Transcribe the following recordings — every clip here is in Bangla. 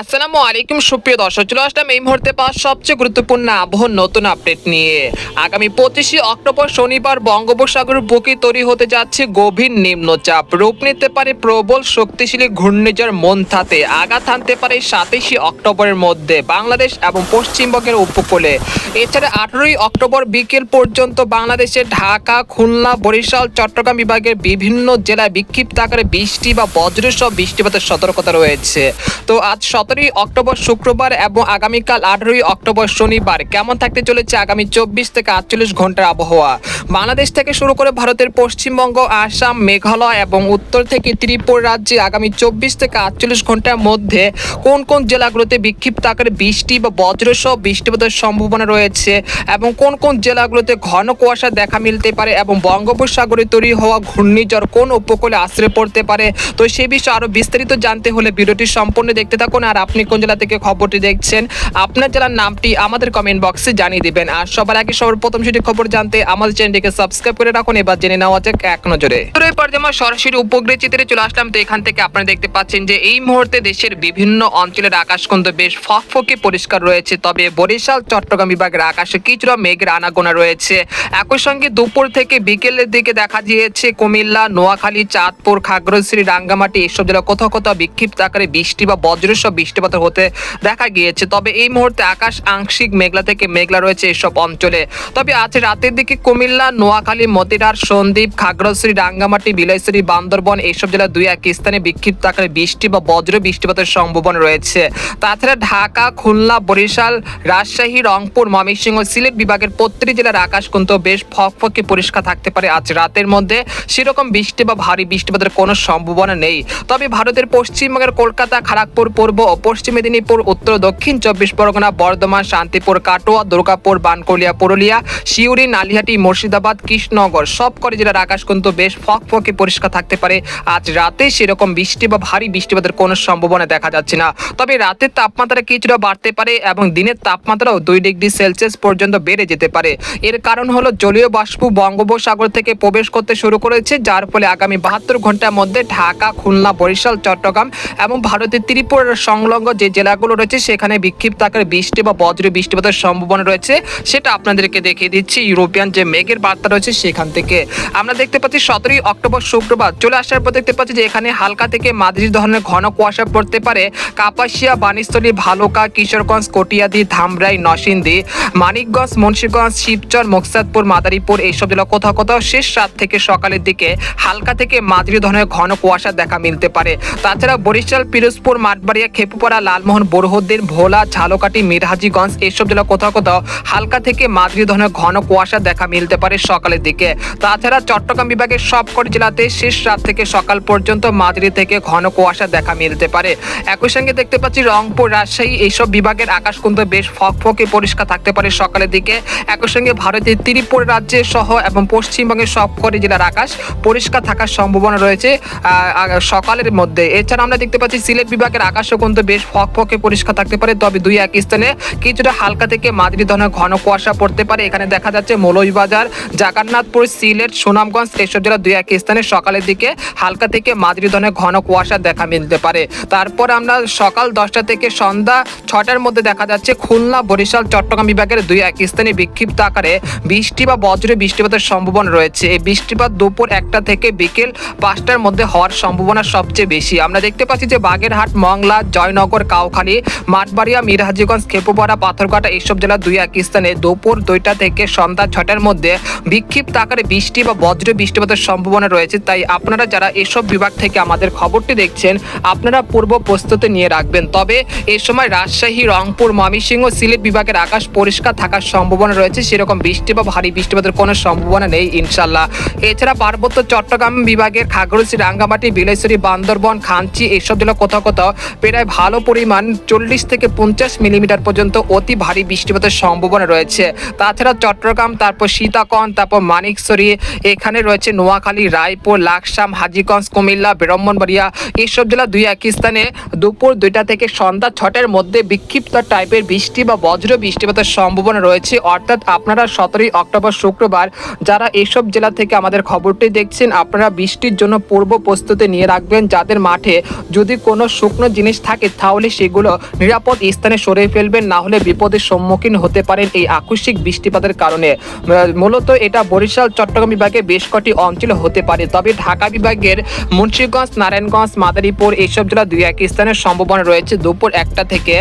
আসসালামু আলাইকুম, সুপ্রিয় দর্শক, চলে আসলাম এই মুহূর্তে পাওয়া সবচেয়ে গুরুত্বপূর্ণ আবহাওয়ার নতুন আপডেট নিয়ে। আগামী পঁচিশে অক্টোবর শনিবার বঙ্গোপসাগরের বুকে তৈরি হতে যাচ্ছে গভীর নিম্নচাপ। রূপ নিতে পারে প্রবল শক্তিশালী ঘূর্ণিঝড় মন্থাতে, আঘাত আনতে পারে সাতাশে অক্টোবরের মধ্যে বাংলাদেশ এবং পশ্চিমবঙ্গের উপকূলে। এছাড়া আঠেরোই অক্টোবর বিকেল পর্যন্ত বাংলাদেশের ঢাকা, খুলনা, বরিশাল, চট্টগ্রাম বিভাগের বিভিন্ন জেলায় বিক্ষিপ্ত আকারে বৃষ্টি বা বজ্রসহ বৃষ্টিপাতের সতর্কতা রয়েছে। তো আজ সতেরোই অক্টোবর শুক্রবার এবং আগামীকাল আঠারোই অক্টোবর শনিবার কেমন থাকতে চলেছে আগামী চব্বিশ থেকে আটচল্লিশ ঘণ্টার আবহাওয়া? বাংলাদেশ থেকে শুরু করে ভারতের পশ্চিমবঙ্গ, আসাম, মেঘালয় এবং উত্তর থেকে ত্রিপুরা রাজ্যে আগামী চব্বিশ থেকে আটচল্লিশ ঘণ্টার মধ্যে কোন কোন জেলাগুলোতে বিক্ষিপ্ত আকারে বৃষ্টি বা বজ্রসহ বৃষ্টিপাতের সম্ভাবনা রয়েছে এবং কোন কোন জেলাগুলোতে ঘন কুয়াশা দেখা মিলতে পারে এবং বঙ্গোপসাগরে তৈরি হওয়া ঘূর্ণিঝড় কোন উপকূলে আশ্রয় পড়তে পারে? তো সে বিষয়ে আরও বিস্তারিত জানতে হলে ভিডিওটি সম্পূর্ণ দেখতে থাকুন আপনি কোন জেলা থেকে খবরটি দেখছেন, আপনার জেলার নামটি আমাদের কমেন্ট বক্সে জানিয়ে দিবেন। আর সবার আগে সবার প্রথম সেটি খবর জানতে আমাদের চ্যানেলটিকে সাবস্ক্রাইব করে রাখুন, এবার জেনে নেওয়া যাক এক নজরে। সরাসরি উপগ্রহ চিত্রে চলে আসলাম, তো এখান থেকে আপনারা দেখতে পাচ্ছেন যে এই মুহূর্তে দেশের বিভিন্ন অঞ্চলের আকাশ কিন্তু বেশ ফকফকে পরিষ্কার রয়েছে, তবে বরিশাল, চট্টগ্রাম বিভাগের আকাশে কিছুটা মেঘের আনাগোনা রয়েছে। একই সঙ্গে দুপুর থেকে বিকেলের দিকে দেখা গিয়েছে কুমিল্লা, নোয়াখালী, চাঁদপুর, খাগড়াছড়ি, রাঙ্গামাটি, এসব জেলা কোথাও কোথাও বিক্ষিপ্ত আকারে বৃষ্টি বা বজ্রসহ বৃষ্টিপাত হতে দেখা গিয়েছে। তবে এই মুহূর্তে আকাশ আংশিক মেঘলা থেকে মেঘলা রয়েছে এসব অঞ্চলে। তবে আজ রাতের দিকে কুমিল্লা, নোয়াখালী, মতিরার, সন্দ্বীপ, খাগড়াছড়ি, রাঙ্গামাটি, বিলাইছড়ি, বান্দরবন এইসব জেলার দুই এক স্থানে বিক্ষিপ্ত আকারে বৃষ্টি বা বজ্র বৃষ্টিপাতের সম্ভাবনা রয়েছে। তাছাড়া ঢাকা, খুলনা, বরিশাল, রাজশাহী, রংপুর, ময়মনসিংহ, সিলেট বিভাগের প্রতিটি জেলার আকাশ কিন্তু বেশ ফকফকে পরিষ্কার থাকতে পারে আজ রাতের মধ্যে। সেরকম বৃষ্টি বা ভারী বৃষ্টিপাতের কোনো সম্ভাবনা নেই। তবে ভারতের পশ্চিমবঙ্গের কলকাতা খড়গপুর পূর্ব ও পশ্চিম মেদিনীপুর, উত্তর, দক্ষিণ চব্বিশ পরগনা, বর্ধমান, শান্তিপুর, কাটোয়া, দুর্গাপুর, বানকলিয়া, পুরুলিয়া শিউরি নালিহাটি, মুর্শিদাবাদ, কৃষ্ণনগর, সব করে জেলার আকাশ কিন্তু বেশ ফকফকে পরিষ্কার থাকতে পারে। আজ রাতে সেরকম বৃষ্টি বা ভারী বৃষ্টিপাতের কোনো সম্ভাবনা দেখা যাচ্ছে না। তবে রাতের তাপমাত্রা কিছুটা বাড়তে পারে এবং দিনের তাপমাত্রাও দুই ডিগ্রি সেলসিয়াস পর্যন্ত বেড়ে যেতে পারে। এর কারণ হলো জলীয় বাষ্প বঙ্গোপসাগর থেকে প্রবেশ করতে শুরু করেছে, যার ফলে আগামী বাহাত্তর ঘণ্টার মধ্যে ঢাকা, খুলনা, বরিশাল, চট্টগ্রাম এবং ভারতের ত্রিপুরার সংলগ্ন যে জেলাগুলো রয়েছে, সেখানে বিক্ষিপ্ত আকারে বৃষ্টি বা বজ্র বৃষ্টিপাতের সম্ভাবনা রয়েছে, সেটা আপনাদেরকে দেখিয়ে দিচ্ছি। ইউরোপিয়ান যে মেঘের বার্তা রয়েছে, সেখান থেকে। আমরা দেখতে পাচ্ছি, সতেরোই অক্টোবর শুক্রবার চলে আসার পর দেখতে পাচ্ছি যে, এখানে হালকা থেকে মাঝারি ধরনের ঘন কুয়াশা পড়তে পারে। কাপাসিয়া বানিস্থলী ভালুকা, কিশোরগঞ্জ, কটিয়াদি, ধামরাই, নরসিংদী, মানিকগঞ্জ, মুন্সিগঞ্জ, শিবচর, মোকসাদপুর, মাদারীপুর, এইসব জেলা কোথাও কোথাও শেষ রাত থেকে সকালের দিকে হালকা থেকে মাঝারি ধরনের ঘন কুয়াশা দেখা মিলতে পারে। তাছাড়া বরিশাল, পিরোজপুর, মাঠবাড়িয়া খেপুপাড়া লালমোহন বোরহদ্দিন ভোলা ঝালকাটি মিরহাজিগঞ্জ এইসব জেলা কোথাও কোথাও হালকা থেকে মাঝারি ধরনের ঘন কুয়াশা দেখা মিলতে পারে সকালের দিকে। তাছাড়া চট্টগ্রাম বিভাগের সবকটি জেলাতে শেষ রাত থেকে সকাল পর্যন্ত মাঝারি থেকে ঘন কুয়াশা দেখা মিলতে পারে। একই সঙ্গে দেখতে পাচ্ছি রংপুর, রাজশাহী এইসব বিভাগের আকাশ কিন্তু বেশ ফকফকে পরিষ্কার থাকতে পারে সকালের দিকে। একই সঙ্গে ভারতের ত্রিপুর রাজ্যে সহ এবং পশ্চিমবঙ্গের সবকটি জেলার আকাশ পরিষ্কার থাকার সম্ভাবনা রয়েছে সকালের মধ্যে। এছাড়া আমরা দেখতে পাচ্ছি সিলেট বিভাগের আকাশও কিন্তু বেশ ফকফকে পরিষ্কার থাকতে পারে, তবে দুই এক স্থানে কিছুটা হালকা থেকে মাঝারি ধরনের ঘন কুয়াশা পড়তে পারে। এখানে দেখা যাচ্ছে মৌলভীবাজার জাগান্নাথপুর সিলেট, সুনামগঞ্জ এসব জেলা দুই এক স্থানে সকালের দিকে হালকা থেকে মাঝারি ধরনের ঘন কুয়াশা দেখা মিলতে পারে। তারপর আমরা সকাল দশটা থেকে সন্ধ্যা ছটার মধ্যে দেখা যাচ্ছে খুলনা, বরিশাল, চট্টগ্রাম বিভাগের দুই এক স্থানে বিক্ষিপ্ত আকারে বৃষ্টি বা বজ্রে বৃষ্টিপাতের সম্ভাবনা রয়েছে। এই বৃষ্টিপাত দুপুর একটা থেকে বিকেল পাঁচটার মধ্যে হওয়ার সম্ভাবনা সবচেয়ে বেশি। আমরা দেখতে পাচ্ছি যে বাগেরহাট, মংলা জয়নগর, কাউখালী, মাঠবাড়িয়া, মিরহাজিগঞ্জ, খেপুপাড়া, পাথরঘাটা এইসব জেলা দুই এক স্থানে দুপুর দুইটা থেকে সন্ধ্যা ছটার মধ্যে বিক্ষিপ্ত আকারে বৃষ্টি বা বজ্র বৃষ্টিপাতের সম্ভাবনা রয়েছে। তাই আপনারা যারা এসব বিভাগ থেকে আমাদের খবরটি দেখছেন, আপনারা পূর্ব প্রস্তুতি নিয়ে রাখবেন। তবে এ সময় রাজশাহী, রংপুর, ময়মনসিংহ সিলেট বিভাগের আকাশ পরিষ্কার থাকার সম্ভাবনা রয়েছে। সেরকম বৃষ্টি বা ভারী বৃষ্টিপাতের কোনো সম্ভাবনা নেই ইনশাল্লাহ এছাড়া পার্বত্য চট্টগ্রাম বিভাগের খাগড়াছড়ি, রাঙ্গামাটি, বিলেশ্বরী, বান্দরবন, খাঞ্চি এইসব জেলা কোথাও কোথাও প্রায় ভালো পরিমাণ চল্লিশ থেকে পঞ্চাশ মিলিমিটার পর্যন্ত অতি ভারী বৃষ্টিপাতের সম্ভাবনা রয়েছে। তাছাড়া চট্টগ্রাম, তারপর সীতাকন তারপর মানিকছড়ি এখানে রয়েছে নোয়াখালী, রায়পুর, লাকসাম, হাজিগঞ্জ, কুমিল্লা, ব্রাহ্মণবাড়িয়া, এইসব জেলা দুই এক স্থানে দুপুর দুইটা থেকে সন্ধ্যা ছটার মধ্যে বিক্ষিপ্ত টাইপের বৃষ্টি বা বজ্র বৃষ্টিপাতের সম্ভাবনা রয়েছে। অর্থাৎ আপনারা সতেরোই অক্টোবর শুক্রবার যারা এইসব জেলা থেকে আমাদের খবরটি দেখছেন, আপনারা বৃষ্টির জন্য পূর্ব প্রস্তুতি নিয়ে রাখবেন। যাদের মাঠে যদি কোনো শুকনো জিনিস থাকে থাকে তাহলে সেগুলো নিরাপদ স্থানে সরিয়ে ফেলবেন, না হলে বিপদের সম্মুখীন হতে পারেন এই আকস্মিক বৃষ্টিপাতের কারণে। মূলত এটা বরিশাল, চট্টগ্রাম বিভাগে বেশ কটি অঞ্চল হতে পারে। তবে ঢাকা বিভাগের মুন্সিগঞ্জ, নারায়ণগঞ্জ, মাদারীপুর এইসব জেলা দুই এক স্থানের সম্ভাবনা রয়েছে দুপুর একটা থেকে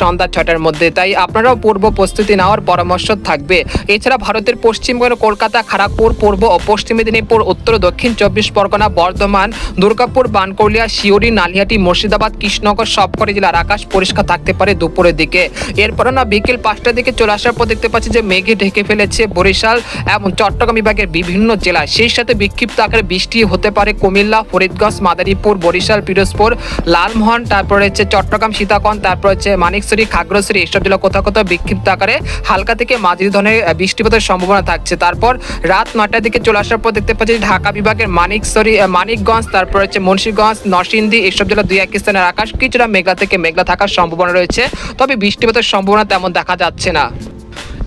সন্ধ্যা ছটার মধ্যে। তাই আপনারাও পূর্ব প্রস্তুতি নেওয়ার পরামর্শ থাকবে। এছাড়া ভারতের পশ্চিমবঙ্গ, কলকাতা খড়গপুর পূর্ব ও পশ্চিম মেদিনীপুর, উত্তর, দক্ষিণ চব্বিশ পরগনা, বর্ধমান, দুর্গাপুর, বানকৌলিয়া শিউরি নালিয়াটি মুর্শিদাবাদ, কৃষ্ণনগর সবকটি জেলার আকাশ পরিষ্কার থাকতে পারে দুপুরের দিকে। এরপর না, বিকেল পাঁচটার দিকে চলে আসার পর দেখতে পাচ্ছি যে মেঘে ঢেকে ফেলেছে বরিশাল এবং চট্টগ্রাম বিভাগের বিভিন্ন জেলা। সেই সাথে বিক্ষিপ্ত আকারে বৃষ্টি হতে পারে কুমিল্লা, ফরিদগঞ্জ, মাদারীপুর, বরিশাল, পিরোজপুর, লালমোহন, তারপরে হচ্ছে চট্টগ্রাম সীতাকন্দ তারপর হচ্ছে মানিকছড়ি খাগড়াছড়ি এইসব জেলা কোথাও কোথাও বিক্ষিপ্ত আকারে হালকা থেকে মাঝারি ধরনের বৃষ্টিপাতের সম্ভাবনা থাকছে। তারপর রাত নটার দিকে চলে আসার পর দেখতে পাচ্ছি ঢাকা বিভাগের মানিকছড়ি মানিকগঞ্জ, তারপর হচ্ছে মুন্সিগঞ্জ, নরসিংদী এইসব জেলা দুই এক স্থানের আকাশ। কিছুটা মেঘলা থেকে মেঘলা থাকার সম্ভাবনা রয়েছে। তবে বৃষ্টিপাতের সম্ভাবনা তেমন দেখা যাচ্ছে না।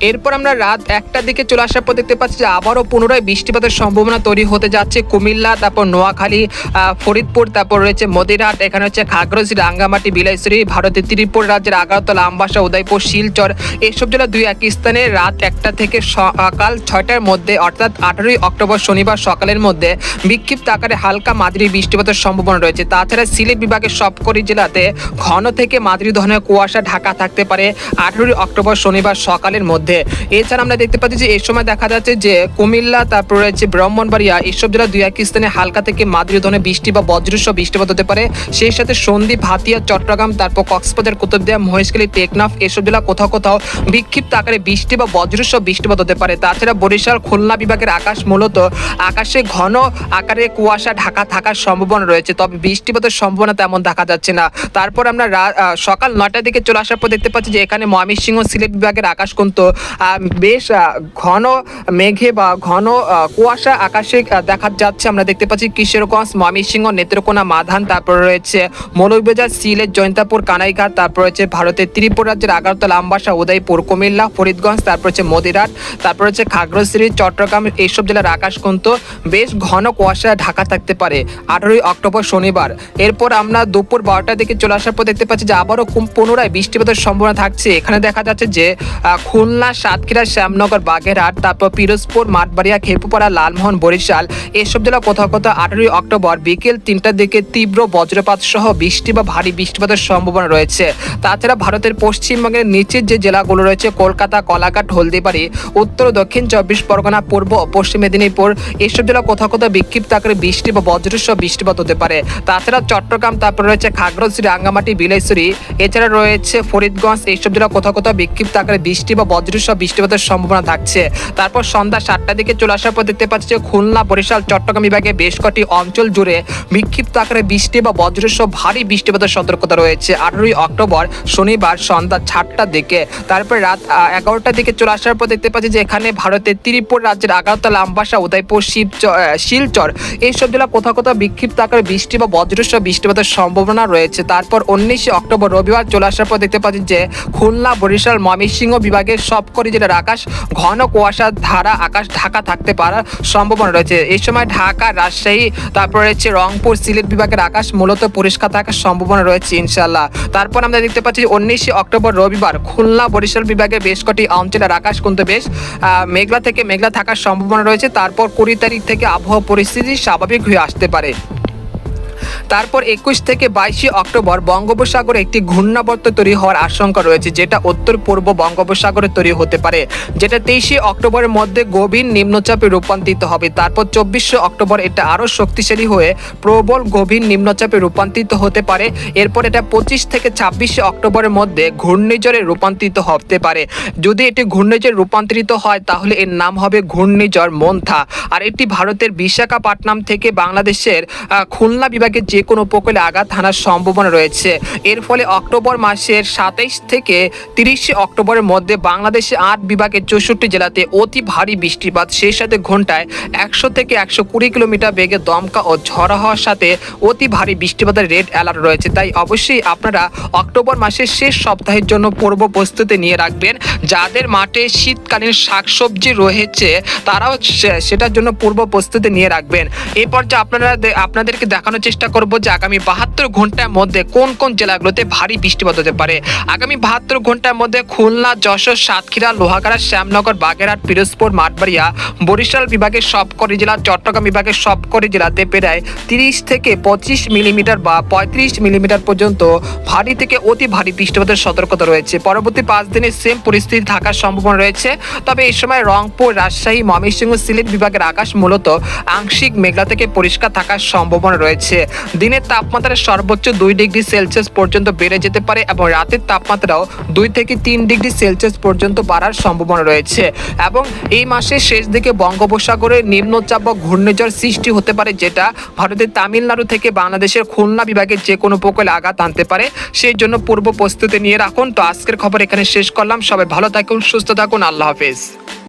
এরপর আমরা রাত একটার দিকে চলে আসার পর দেখতে পাচ্ছি যে আবারও পুনরায় বৃষ্টিপাতের সম্ভাবনা তৈরি হতে যাচ্ছে। কুমিল্লা, তারপর নোয়াখালী ফরিদপুর, তারপর রয়েছে মদিরহাট এখানে হচ্ছে খাগড়াছড়ি, রাঙ্গামাটি, বিলাইছড়ি, ভারতের ত্রিপুরা রাজ্যের আগারতলা, আমবাসা, উদয়পুর, শিলচর এইসব জেলা দুই এক স্থানে রাত একটা থেকে সকাল ছয়টার মধ্যে, অর্থাৎ আঠারোই অক্টোবর শনিবার সকালের মধ্যে বিক্ষিপ্ত আকারে হালকা মাঝারি বৃষ্টিপাতের সম্ভাবনা রয়েছে। তাছাড়া সিলেট বিভাগের সবকটি জেলাতে ঘন থেকে মাঝারি ধরনের কুয়াশা ঢাকা থাকতে পারে। আঠারোই অক্টোবর শনিবার সকালের মধ্যে এছাড়া আমরা দেখতে পাচ্ছি যে এই সময় দেখা যাচ্ছে যে কুমিল্লা, তারপর রয়েছে ব্রাহ্মণবাড়িয়া এইসব জেলা দুই এক স্থানে হালকা থেকে মাঝারি ধরনের বৃষ্টি বা বজ্রসহ বৃষ্টিপাত হতে পারে। সেই সাথে সন্দ্বীপ, হাতিয়া, চট্টগ্রাম, তারপর কক্সবাজার, কুতুবদিয়া, মহেশখালী, টেকনাফ এসব জেলা কোথাও কোথাও বিক্ষিপ্ত আকারে বৃষ্টি বা বজ্রসহ বৃষ্টিপাত হতে পারে। তাছাড়া বরিশাল, খুলনা বিভাগের আকাশ মূলত আকাশে ঘন আকারে কুয়াশা, ঢাকা থাকার সম্ভাবনা রয়েছে, তবে বৃষ্টিপাতের সম্ভাবনা তেমন দেখা যাচ্ছে না। তারপর আমরা সকাল নটার দিকে চলে আসার পর দেখতে পাচ্ছি যে এখানে ময়মনসিংহ সিলেট বিভাগের আকাশ কিন্তু বেশ ঘন মেঘে বা ঘন কুয়াশা আকাশে দেখা যাচ্ছে। আমরা দেখতে পাচ্ছি কিশোরগঞ্জ ময়মনসিংহ, নেত্রকোনা, মাধান, তারপর রয়েছে মৌলভীবাজার, সিলেট, জয়ন্তাপুর, কানাইঘাট, তারপর রয়েছে ভারতের ত্রিপুরা রাজ্যের আগারতলা আমবাসা উদয়পুর, কুমিল্লা, ফরিদগঞ্জ, তারপর হচ্ছে মদিরাট, তারপর হচ্ছে খাগড়াছড়ি, চট্টগ্রাম, এইসব জেলার আকাশ কিন্তু বেশ ঘন কুয়াশা ঢাকা থাকতে পারে আঠারোই অক্টোবর শনিবার। এরপর আমরা দুপুর বারোটার দিকে চলে আসার পর দেখতে পাচ্ছি যে আবারও পুনরায় বৃষ্টিপাতের সম্ভাবনা থাকছে। এখানে দেখা যাচ্ছে যে খুলনা সাতক্ষীরা, শ্যামনগর, বাগেরহাট, তারপর পিরোজপুর, মাঠবাড়িয়া, খেপুপাড়া, লালমোহন, বরিশাল এসব জেলা কোথাও কোথাও আঠারোই অক্টোবর বিকেল তিনটার দিকে তীব্র বজ্রপাত সহ বৃষ্টি বা ভারী বৃষ্টিপাতের সম্ভাবনা রয়েছে। তাছাড়া ভারতের পশ্চিমবঙ্গের নিচের যে জেলাগুলো রয়েছে, কলকাতা, কলাঘাট, হলদিবাড়ি, উত্তর ও দক্ষিণ চব্বিশ পরগনা, পূর্ব পশ্চিম মেদিনীপুর এসব জেলা কোথাও কোথাও বিক্ষিপ্ত আকারে বৃষ্টি বা বজ্রসহ বৃষ্টিপাত হতে পারে। তাছাড়া চট্টগ্রাম, তারপর রয়েছে খাগড়াছড়ি, রাঙ্গামাটি বিলাইছড়ি এছাড়া রয়েছে ফরিদগঞ্জ এইসব জেলা কোথাও কোথাও বিক্ষিপ্ত আকারে বৃষ্টি বা বজ্রসহ বৃষ্টিপাতের সম্ভাবনা থাকছে। তারপর সন্ধ্যা সাতটার দিকে চলে আসার পর দেখতে পাচ্ছি খুলনা, বরিশাল, চট্টগ্রাম বিভাগে বেশ কটি অঞ্চল জুড়ে বিক্ষিপ্ত আকারে বৃষ্টি বা বজ্রসহ ভারী বৃষ্টিপাতের সতর্কতা রয়েছে। আঠারোই অক্টোবর শনিবার সন্ধ্যা সাতটার দিকে। তারপর রাত এগারোটার দিকে চলে আসার পর দেখতে পাচ্ছি যে এখানে ভারতের ত্রিপুরা রাজ্যের আগারতলা আমবাসা উদয়পুর শিলচর এইসব জেলা কোথাও কোথাও বিক্ষিপ্ত আকারে বৃষ্টি বা বজ্রসহ বৃষ্টিপাতের সম্ভাবনা রয়েছে। তারপর উনিশে অক্টোবর রবিবার চলে আসার পর দেখতে পাচ্ছি যে খুলনা, বরিশাল, ময়মনসিংহ বিভাগের সবকটি জেলার আকাশ, ঘন কুয়াশার ধারা আকাশ ঢাকা থাকতে পারার সম্ভাবনা রয়েছে। এই সময় ঢাকা, রাজশাহী, তারপর রয়েছে রংপুর, সিলেট বিভাগের আকাশ মূলত পরিষ্কার থাকার সম্ভাবনা রয়েছে ইনশাল্লাহ তারপর আমরা দেখতে পাচ্ছি উনিশে অক্টোবর রবিবার খুলনা বরিশাল বিভাগের বেশ কটি অঞ্চলের আকাশ কিন্তু বেশ মেঘলা থেকে মেঘলা থাকার সম্ভাবনা রয়েছে। তারপর কুড়ি তারিখ থেকে আবহাওয়া পরিস্থিতি স্বাভাবিক হয়ে আসতে পারে। তারপর একুশ থেকে বাইশে অক্টোবর বঙ্গোপসাগরে একটি ঘূর্ণাবর্ত তৈরি হওয়ার আশঙ্কা রয়েছে, যেটা উত্তর পূর্ব বঙ্গোপসাগরে তৈরি হতে পারে, যেটা তেইশে অক্টোবরের মধ্যে গভীর নিম্নচাপে রূপান্তরিত হবে। তারপর চব্বিশে অক্টোবর এটা আরও শক্তিশালী হয়ে প্রবল গভীর নিম্নচাপে রূপান্তরিত হতে পারে। এরপর এটা পঁচিশ থেকে ছাব্বিশে অক্টোবরের মধ্যে ঘূর্ণিঝড়ে রূপান্তরিত হতে পারে। যদি এটি ঘূর্ণিঝড়ে রূপান্তরিত হয়, তাহলে এর নাম হবে ঘূর্ণিঝড় মন্থা। আর এটি ভারতের বিশাখাপাটনাম থেকে বাংলাদেশের খুলনা বিভাগের যে কোনো উপকূলে আঘাত হানার সম্ভাবনা রয়েছে। এর ফলে অক্টোবর মাসের সাতাইশ থেকে তিরিশে অক্টোবরের মধ্যে বাংলাদেশে আট বিভাগের চৌষট্টি জেলাতে অতি ভারী বৃষ্টিপাত, সেই সাথে ঘন্টায় একশো থেকে একশো কুড়ি কিলোমিটার বেগে দমকা ও ঝড় হওয়ার সাথে অতি ভারী বৃষ্টিপাতের রেড অ্যালার্ট রয়েছে। তাই অবশ্যই আপনারা অক্টোবর মাসের শেষ সপ্তাহের জন্য পূর্ব প্রস্তুতি নিয়ে রাখবেন। যাদের মাঠে শীতকালীন শাকসবজি রয়েছে, তারাও সেটার জন্য পূর্ব প্রস্তুতি নিয়ে রাখবেন। এই পর্যায়ে আপনারা আপনাদেরকে দেখানোর চেষ্টা করব যে আগামী বাহাত্তর ঘণ্টার মধ্যে কোন কোন জেলাগুলোতে ভারী বৃষ্টিপাত হতে পারে। আগামী বাহাত্তর ঘণ্টার মধ্যে খুলনা, যশোর, সাতক্ষীরা, লোহাগাড়া, শ্যামনগর, বাগেরহাট, পিরোজপুর, মাঠবাড়িয়া, বরিশাল বিভাগের সবকটি জেলা, চট্টগ্রাম বিভাগের সবকটি জেলাতে প্রায় তিরিশ থেকে পঁচিশ মিলিমিটার বা পঁয়ত্রিশ মিলিমিটার পর্যন্ত ভারী থেকে অতি ভারী বৃষ্টিপাতের সতর্কতা রয়েছে। পরবর্তী পাঁচ দিনে সেম পরিস্থিতি থাকার সম্ভাবনা রয়েছে। তবে এই সময় রংপুর, রাজশাহী, ময়মনসিংহ, সিলেট বিভাগের আকাশ মূলত আংশিক মেঘলা থেকে পরিষ্কার থাকার সম্ভাবনা রয়েছে। দিনের তাপমাত্রা সর্বোচ্চ দুই ডিগ্রি সেলসিয়াস পর্যন্ত বেড়ে যেতে পারে এবং রাতের তাপমাত্রাও দুই থেকে তিন ডিগ্রি সেলসিয়াস পর্যন্ত বাড়ার সম্ভাবনা রয়েছে। এবং এই মাসের শেষ দিকে বঙ্গোপসাগরে নিম্নচাপ বা ঘূর্ণিঝড় সৃষ্টি হতে পারে, যেটা ভারতের তামিলনাড়ু থেকে বাংলাদেশের খুলনা বিভাগের যে কোনো উপকূলে আঘাত আনতে পারে। সেই জন্য পূর্ব প্রস্তুতি নিয়ে রাখুন। তো আজকের খবর এখানে শেষ করলাম। সবাই ভালো থাকুন, সুস্থ থাকুন। আল্লাহ হাফেজ।